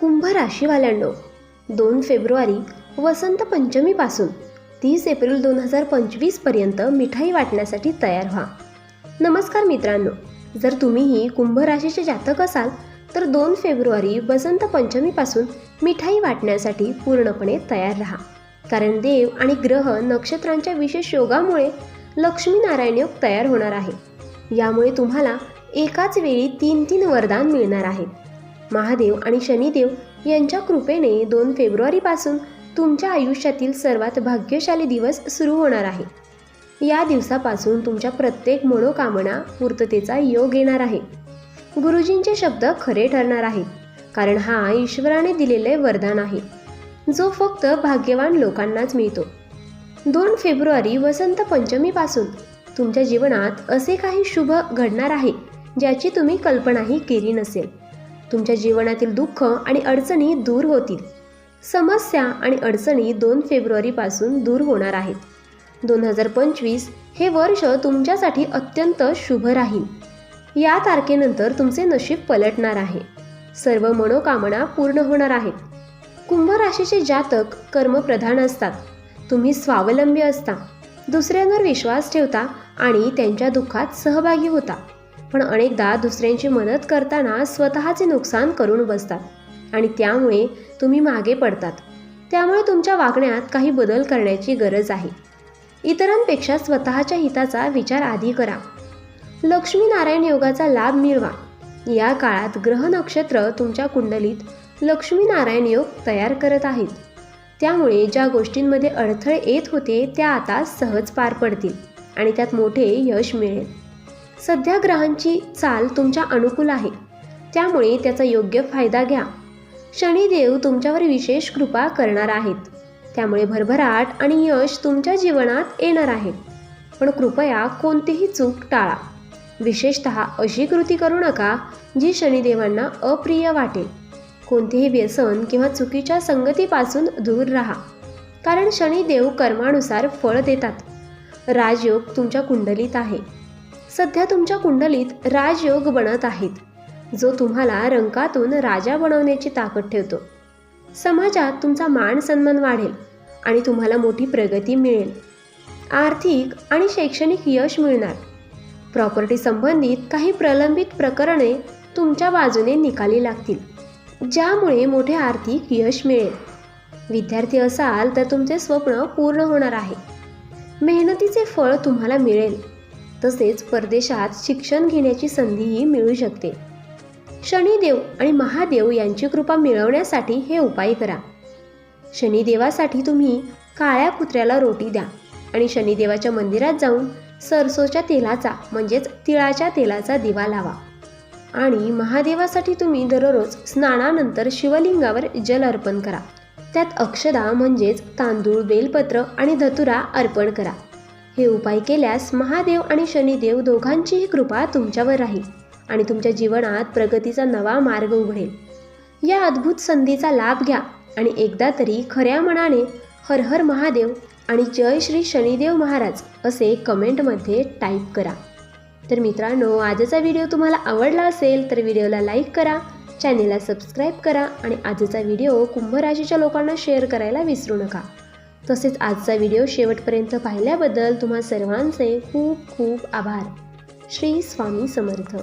कुंभ राशीवाल्यांनो दोन फेब्रुवारी वसंत पंचमीपासून तीस एप्रिल दोन हजार पंचवीसपर्यंत मिठाई वाटण्यासाठी तयार व्हा. नमस्कार मित्रांनो जर तुम्हीही कुंभ राशीचे जातक असाल तर दोन फेब्रुवारी वसंत पंचमीपासून मिठाई वाटण्यासाठी पूर्णपणे तयार राहा. कारण देव आणि ग्रह नक्षत्रांच्या विशेष योगामुळे लक्ष्मीनारायण योग तयार होणार आहे. यामुळे तुम्हाला एकाच वेळी तीन तीन वरदान मिळणार आहेत महादेव आणि शनिदेव यांच्या कृपेने दोन फेब्रुवारीपासून तुमच्या आयुष्यातील सर्वात भाग्यशाली दिवस सुरू होणार आहे. या दिवसापासून तुमच्या प्रत्येक मनोकामना पूर्ततेचा योग येणार आहे. गुरुजींचे शब्द खरे ठरणार आहेत कारण हा ईश्वराने दिलेले वरदान आहे. जो फक्त भाग्यवान लोकांनाच मिळतो. दोन फेब्रुवारी वसंत पंचमीपासून तुमच्या जीवनात असे काही शुभ घडणार आहे ज्याची तुम्ही कल्पनाही केली नसेल. तुमच्या जीवनातील दुःख आणि अडचणी दूर होतील. समस्या आणि अडचणी दोन फेब्रुवारीपासून दूर होणार आहेत. दोन हजार पंचवीस हे वर्ष तुमच्यासाठी अत्यंत शुभ राहील. या तारखेनंतर तुमचे नशीब पलटणार आहे. सर्व मनोकामना पूर्ण होणार आहेत. कुंभ राशीचे जातक कर्मप्रधान असतात. तुम्ही स्वावलंबी असता. दुसऱ्यांवर विश्वास ठेवता आणि त्यांच्या दुःखात सहभागी होता. पण अनेकदा दुसऱ्यांची मदत करताना स्वतःचे नुकसान करून बसतात आणि त्यामुळे तुम्ही मागे पडतात. त्यामुळे तुमच्या वागण्यात काही बदल करण्याची गरज आहे. इतरांपेक्षा स्वतःच्या हिताचा विचार आधी करा. लक्ष्मीनारायण योगाचा लाभ मिळवा. या काळात ग्रह नक्षत्र तुमच्या कुंडलीत लक्ष्मीनारायण योग तयार करत आहेत. त्यामुळे ज्या गोष्टींमध्ये अडथळे येत होते त्या आता सहज पार पडतील आणि त्यात मोठे यश मिळेल. सध्या ग्रहांची चाल तुमच्या अनुकूल आहे. त्यामुळे त्याचा योग्य फायदा घ्या. शनिदेव तुमच्यावर विशेष कृपा करणार आहेत. त्यामुळे भरभराट आणि यश तुमच्या जीवनात येणार आहे. पण कृपया कोणतीही चूक टाळा. विशेषत अशी कृती करू नका जी शनिदेवांना अप्रिय वाटेल. कोणतेही व्यसन किंवा चुकीच्या संगतीपासून दूर राहा. कारण शनिदेव कर्मानुसार फळ देतात. राजयोग तुमच्या कुंडलीत आहे. सध्या तुमच्या कुंडलीत राजयोग बनत आहेत जो तुम्हाला रंकातून राजा बनवण्याची ताकद ठेवतो. समाजात तुमचा मान सन्मान वाढेल आणि तुम्हाला मोठी प्रगती मिळेल. आर्थिक आणि शैक्षणिक यश मिळणार. प्रॉपर्टी संबंधित काही प्रलंबित प्रकरणे तुमच्या बाजूने निकाली लागतील ज्यामुळे मोठे आर्थिक यश मिळेल. विद्यार्थी असाल तर तुमचे स्वप्न पूर्ण होणार आहे. मेहनतीचे फळ तुम्हाला मिळेल. तसेच परदेशात शिक्षण घेण्याची संधीही मिळू शकते. शनिदेव आणि महादेव यांची कृपा मिळवण्यासाठी हे उपाय करा. शनिदेवासाठी तुम्ही काळ्या कुत्र्याला रोटी द्या आणि शनिदेवाच्या मंदिरात जाऊन सरसोच्या तेलाचा म्हणजेच तिळाच्या तेलाचा दिवा लावा. आणि महादेवासाठी तुम्ही दररोज स्नानानंतर शिवलिंगावर जल अर्पण करा. त्यात अक्षदा म्हणजेच तांदूळ बेलपत्र आणि धतुरा अर्पण करा. हे उपाय केल्यास महादेव आणि शनिदेव दोघांचीही कृपा तुमच्यावर राहील आणि तुमच्या जीवनात प्रगतीचा नवा मार्ग उघडेल. या अद्भुत संधीचा लाभ घ्या आणि एकदा तरी खऱ्या मनाने हर हर महादेव आणि जय श्री शनिदेव महाराज असे कमेंटमध्ये टाईप करा. तर मित्रांनो आजचा व्हिडिओ तुम्हाला आवडला असेल तर व्हिडिओला लाईक करा चॅनेलला सबस्क्राईब करा आणि आजचा व्हिडिओ कुंभ राशीच्या लोकांना शेअर करायला विसरू नका. तसेच आजचा व्हिडिओ शेवटपर्यंत पाहिल्याबद्दल तुम्हा सर्वांचे खूप खूप आभार. श्री स्वामी समर्थ.